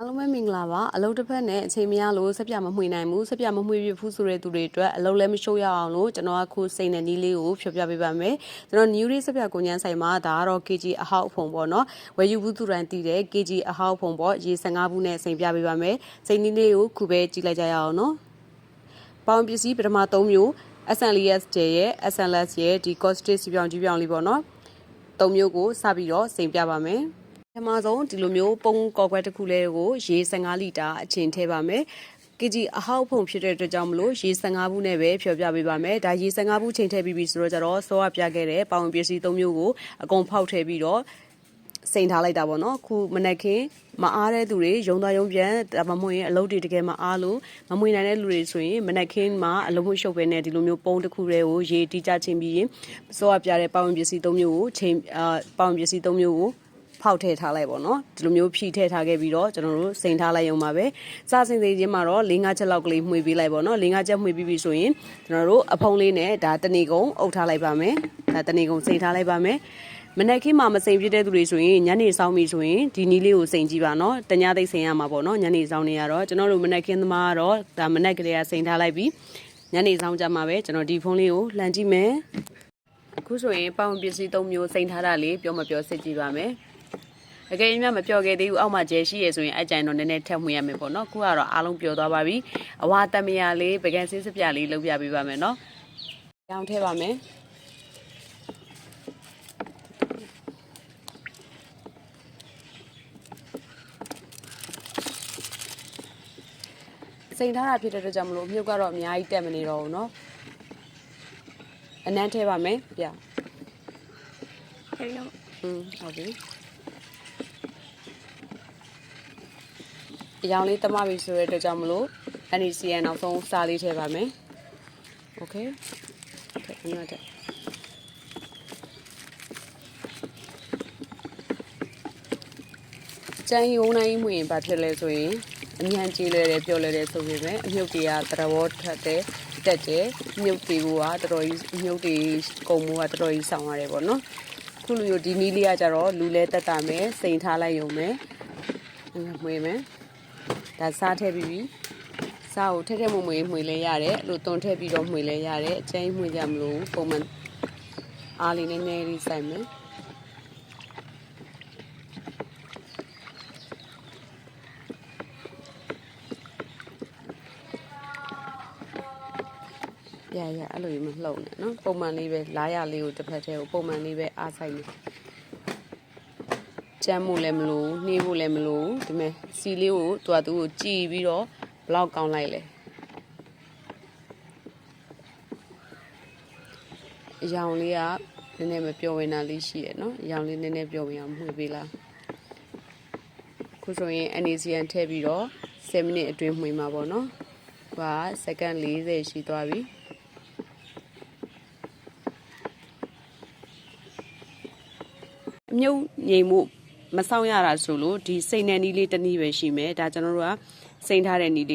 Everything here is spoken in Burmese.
အားလုံးပဲမင်္ဂလာပါအလုပ်တစ်ဖက်နဲ့အချိန်မရလို့ဆက်ပြမမှွေနိုင်ဘူးဆက်ပြမမှွေပြဘူးဆိုတဲ့သူတွေအတွက်အလုပ်လည်းမရှုပ်ရအောင်လို့ကျွန်တော်ကခုစိတ်နဲ့နီးလေးကိုဖြောပြပေးပါမယ်ကျွန်တော် new day ဆက်ပြကိုညန်းဆိုင်မှာဒါကတော့ KG အဟောက်အဖုံပေါ့နော်ဝယ်ယူဘူးသူတိုင်းတည်တဲ့ KG အဟောက်အဖုံပေါ့ရေ15ဘူးနဲ့စိန်ပြပေးပါမယ်စိတ်နီးလေးကိုခုပဲကြည့်လိုက်ကြရအောင်နော်ပေါင်ပစ္စည်းပထမ3မျိုး SNLS ရဲ့ SNLS ရဲ့ဒီ costic စီပြောင်းကြီးပြောင်းလေးပေါ့နော်3မျိုးကိုစပြီးတော့စိန်ပြပါမယ် ပထမဆုံးဒီလိုမျိုးပုံကော်ကွက်တစ်ခုလေးကိုရေ15လီတာအချိန်ထည့်ပါမယ်ကကြီးအဟောက်ဖုံဖြစ်တဲ့အတွက်ကြောင့်မလို့ရေ15ဘူးနဲ့ပဲဖြောပြပေးပါမယ်ဒါရေ15ဘူးချိန်ထည့်ပြီးပြီဆိုတော့ကျတော့စောကပြခဲ့တဲ့ပေါင်ပစ္စည်း၃မျိုးကိုအကုန်ဖောက်ထည့်ပြီးတော့စိန်ထားလိုက်တာပေါ့နော်ခုမနက်ခင်းမအားတဲ့သူတွေရုံသားရုံပြန်ဒါမှမဟုတ်ရင်အလုပ်တွေတကယ်မအားလို့မမွေနိုင်တဲ့လူတွေဆိုရင်မနက်ခင်းမှာအလုံးမရှုပ်ပဲနဲ့ဒီလိုမျိုးပုံတစ်ခုတည်းကိုရေတိကျချင်းပြီးရင်စောကပြတဲ့ပေါင်ပစ္စည်း၃မျိုးကိုချိန်အာပေါင်ပစ္စည်း၃မျိုးကို ဖောက်ထည့်ထားလိုက်ပေါ့နော်ဒီလိုမျိုးဖြီးထည့်ထားခဲ့ပြီးတော့ကျွန်တော်တို့စိန်ထားလိုက်ရုံပါပဲစစင်သေးချင်းမှာတော့၄၅ချက်လောက်ကလေးမှွေပေးလိုက်ပေါ့နော်၄၅ချက်မှွေပြီးပြီဆိုရင်ကျွန်တော်တို့အဖုံးလေးနဲ့ဒါတဏီကုံအုပ်ထားလိုက်ပါမယ်ဒါတဏီကုံစိန်ထားလိုက်ပါမယ်မနက်ခင်းမှာမစိန်ပြတဲ့သူတွေဆိုရင်ညနေဆောင်ပြီဆိုရင်ဒီနီးလေးကိုစိန်ကြည့်ပါနော်တညသိစိန်ရမှာပေါ့နော်ညနေဆောင်နေရတော့ကျွန်တော်တို့မနက်ခင်းသမားကတော့ဒါမနက်ကလေးကစိန်ထားလိုက်ပြီးညနေဆောင်ကြမှာပဲကျွန်တော်ဒီဖုန်းလေးကိုလှန်ကြည့်မယ်အခုဆိုရင်ပေါင်ပစ္စည်း၃မျိုးစိန်ထားတာလေးပြောမပြောစစ်ကြည့်ပါမယ် အကယ်၍များမပြောခဲ့သေးဘူးအောက်မှာကျဲရှိရဆိုရင်အကြိုင်တော့နည်းနည်းထက်မှွေရမယ်ပေါ့နော်ခုကတော့အားလုံးပြောသွားပါပြီအဝါတမယာလေးပကံစင်းစပြလေးလုပ်ပြပေးပါမယ်နော်ရောင်းထည့်ပါမယ်စိန်ထားတာဖြစ်တဲ့အတွက်ကြောင့်မလို့မြုပ်ကတော့အများကြီးတက်မနေတော့ဘူးเนาะအနမ်းထဲပါမယ်ပြ ဟဲ့လို့ อืมဟုတ်ပြီ အယောင်လေးတမပြီဆိုတဲ့အတွက်ကြောင့်မလို့ NCN နောက်ဆုံးစာလေးထည့်ပါမယ်။ Okay ။ဟုတ်ကဲ့အများတက်။ကျန်ယုံနိုင်မှုရင်ဘာဖြစ်လဲဆိုရင်အမြန်ကြည်လဲတယ်ပြောလဲတယ်ဆိုပေမဲ့အမြုပ်တွေကသရဘောထက်တဲ့တက်တယ်မြုပ်တွေကတော်တော်ကြီးမြုပ်တွေကုံမှုကတော်တော်ကြီးဆောင်းရတယ်ပေါ့နော်ခုလိုမျိုးဒီနီးလေးကကြတော့လူလဲတက်တာမယ်စိန်ထားလိုက်ရုံပဲငွေမယ် ဒါစားထည့်ပြီးပြီစားကိုထက်ထက်မွေမွေမှွေလဲရတယ်အဲ့လိုတွန်ထည့်ပြီးတော့မှွေလဲရတယ်အကျဉ်းမှွေကြမလို့ပုံမှန်အားလေးနည်းနည်းလေးစိုက်မယ်ရရအဲ့လိုမျိုးမလှုပ်နဲ့နော်ပုံမှန်လေးပဲလားရလေးကိုတစ်ဖက်တည်းကိုပုံမှန်လေးပဲအားဆိုင်နေ ကြမ်းမှုလည်းမလို့နှေးဖို့လည်းမလို့ဒီမဲ့စီလေးကိုသူကသူ့ကိုကြည်ပြီးတော့ဘလောက်ကောင်းလိုက်လဲအယောင်လေးကနည်းနည်းမပြောဝင်တာလေးရှိရယ်နော်အယောင်လေးနည်းနည်းပြောဝင်အောင်မှွေပေးလားခုဆိုရင် NACN ထည့်ပြီးတော့7မိနစ်အတွင်းမှွေမှာပေါ့နော်ဟိုကစက္ကန့်40ရှိသွားပြီအမြုပ်ငိမ်မှု မဆောင်ရတာဆိုလို့ဒီစိန်နယ်နီးလေးတစ်နည်းပဲရှိမယ်ဒါကျွန်တော်တို့ကစိန်ထားတဲ့နီးလေး